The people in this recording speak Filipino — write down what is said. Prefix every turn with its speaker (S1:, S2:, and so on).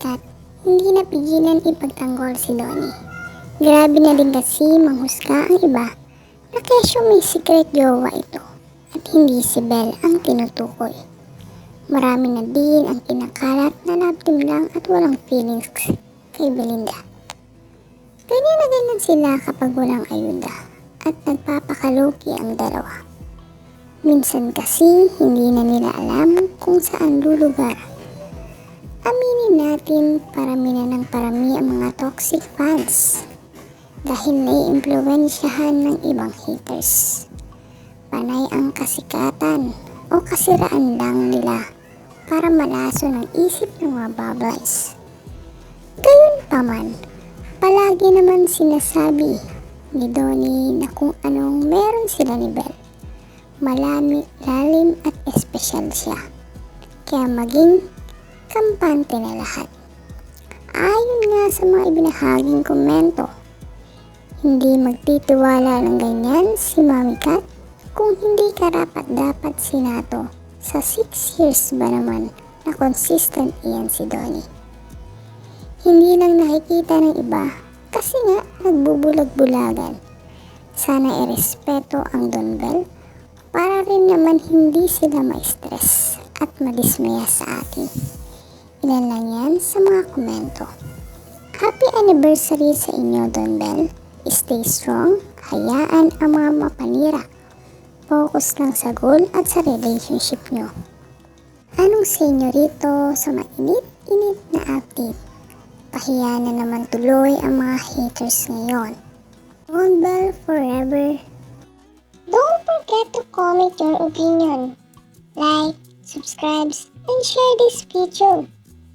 S1: Kat, hindi napigilan ipagtanggol si Donnie. Grabe na din kasi manghusga ang iba na kesyo may secret jowa ito at hindi si Belle ang tinutukoy. Marami na din ang kinakalat na team lang at walang feelings kay Belinda. Ganyan na ganyan sila kapag walang ayuda at nagpapakaluki ang dalawa. Minsan kasi hindi na nila alam kung saan lulugar. Aminin natin parami na ng parami ang mga toxic fans dahil naiimpluwensyahan ng ibang haters. Panay ang kasikatan o kasiraan lang nila para malaso ng isip ng mga babays. Gayun pa man, palagi naman sinasabi ni Donnie na kung anong meron sila ni Belle malami, lalim at espesyal siya. Kaya maging kampante na lahat. Ayon nga sa mga ibinahaging komento, hindi magtitiwala ng ganyan si Mami Kat kung hindi karapat dapat sinato sa 6 years ba naman na consistent iyan si Donnie. Hindi lang nakikita ng iba kasi nga nagbubulag-bulagan. Sana irespeto ang Don Bell para rin naman hindi sila ma-stress at madismaya sa atin. Ilan lang yan sa mga komento. Happy anniversary sa inyo, Don Bell. Stay strong, hayaan ang mga mapanira. Focus lang sa goal at sa relationship nyo. Anong sa inyo rito sa mainit-init na update? Pahiya na naman tuloy ang mga haters ngayon. Don Bell forever Don't forget to comment your opinion, like, subscribe, and share this video.